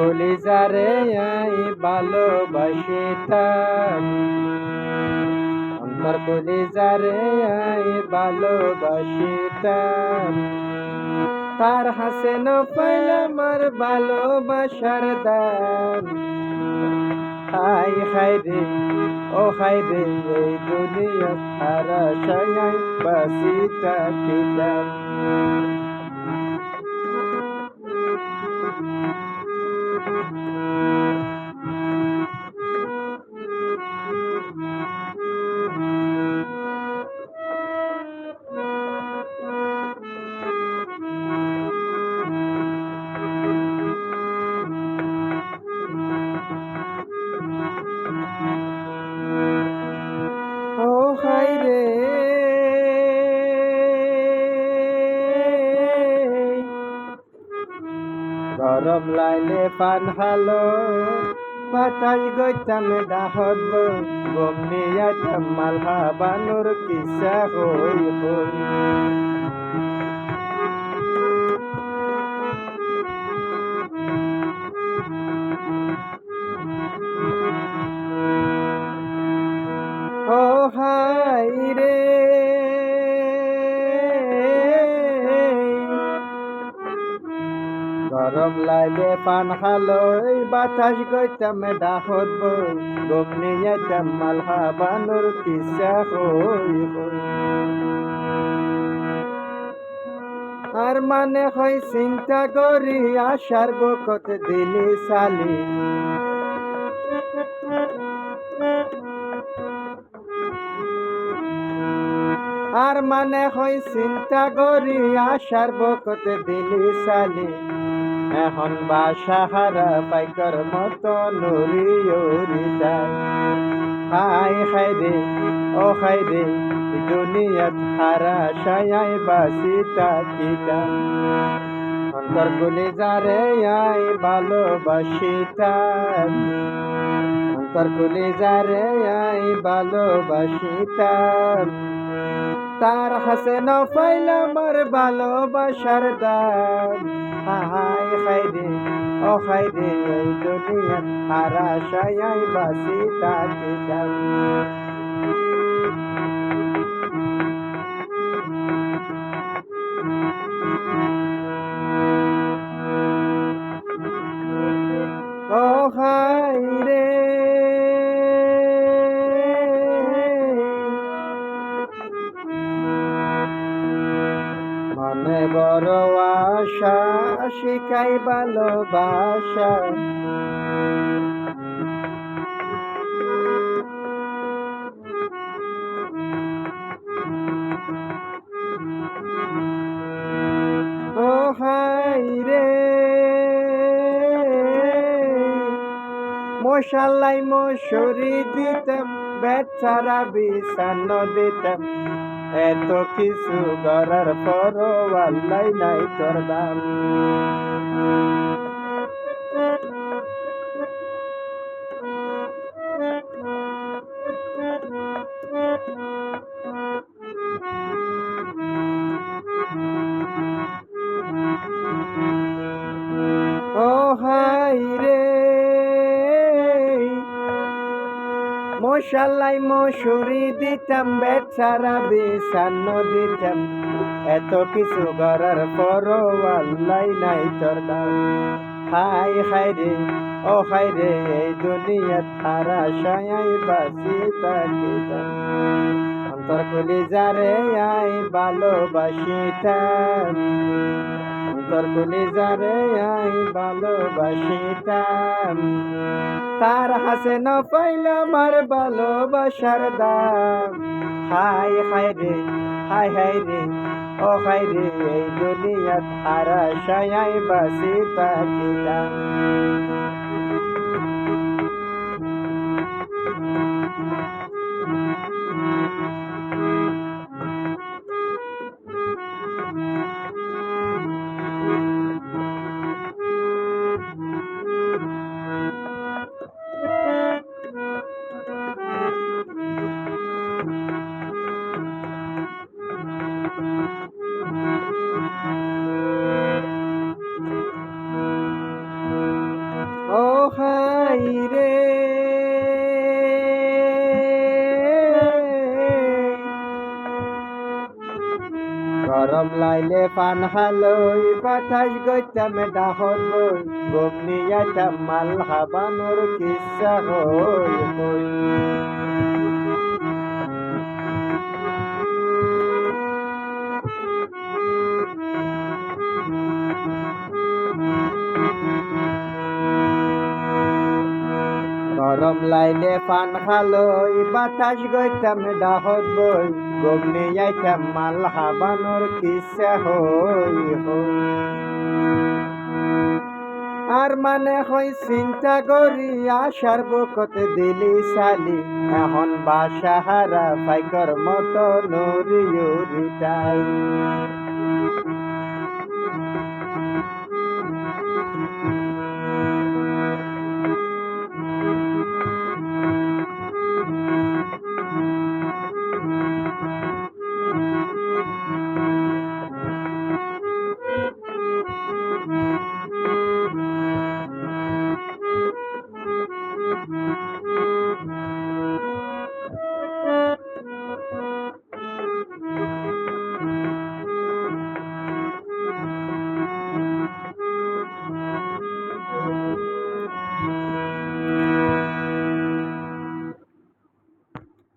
কলিজারে I ভালোবাসিতাম অন্তর কলিজারে I ভালোবাসিতাম তার হাসে হাসেন পাইলাম আর ভালোবাসার দাম। হাই হাই রে, ও হাই রে, এই দুনিয়া সারা সায়াই কিতাম গরম লাইলে পান হালো বাতাস গইতাম ডাহত আইতাম মালহা বানুর কিসা হই হই গরম পান খালই বাতাস গইতাম ডাহত বই গমনি যাইতাম মালহা বানুর কিসা হই আর মানে হয় চিন্তা করি আশার বকত দিলি সালি আর মানে হয় চিন্তা করি আশার বকত দিলি সালি এখন বাসা হারা পাইকর মতো নুরি উড়িতা হাই খাই রে, ও খাই রে, দুনিয়াত হারা সায়াই বাসিতা কিতা অন্তর গুলি যারে আই ভালোবাসিতাম অন্তর গুলি যারে আই ভালোবাসিতাম তার হাসে ন পাইলাম আর ভালোবাসার দাম হাই খাই রে ও খাই রে এই দুনিয়া হারা সায়াই বাসিতা কিতা ও আশা শিখাই ভালোবাসা। ও হাই রে। মশালাই মশুরি দিতাম বেচারা বিছানো দিতাম। এত কিছু করার পরও আল্লাহ নাই তোর দাম। মশালাই মশুরি দিতাম বেচারা বিছান্ন দিতাম। এত কিছু করার পরও আল্লাহ নাই তোর দাম হাই হাই রে, ও হাই রে, এই দুনিয়াত হারা সায়াই বাঁচি তাকিতাম অন্তর খুলি যারে আই ভালোবাসিতাম অন্তর খুলি যারে আই ভালোবাসিতাম তার হাসে ন পাইলাম আর ভালোবাসার দাম। হাই হাই রে হাই হাই রে, ও হাই রে, এই দুনিয়াত হারা সায়াই বাসি তাকিলাম গরম লাইলে পান হালই বাতাস গইতাম ডাহর বই মাল হাবা হাবানোর কিসা হই। লাইলে পান খালই, বাতাস গইতাম, ডাহত বই, গমনি যাইতাম মাল হাবানোর কিসা হই আর মানে হই চিন্তা করি, আশার বুকতে দিলি সালি এখন বাসা হারা ফাইকর মতো নরি উড়িটাই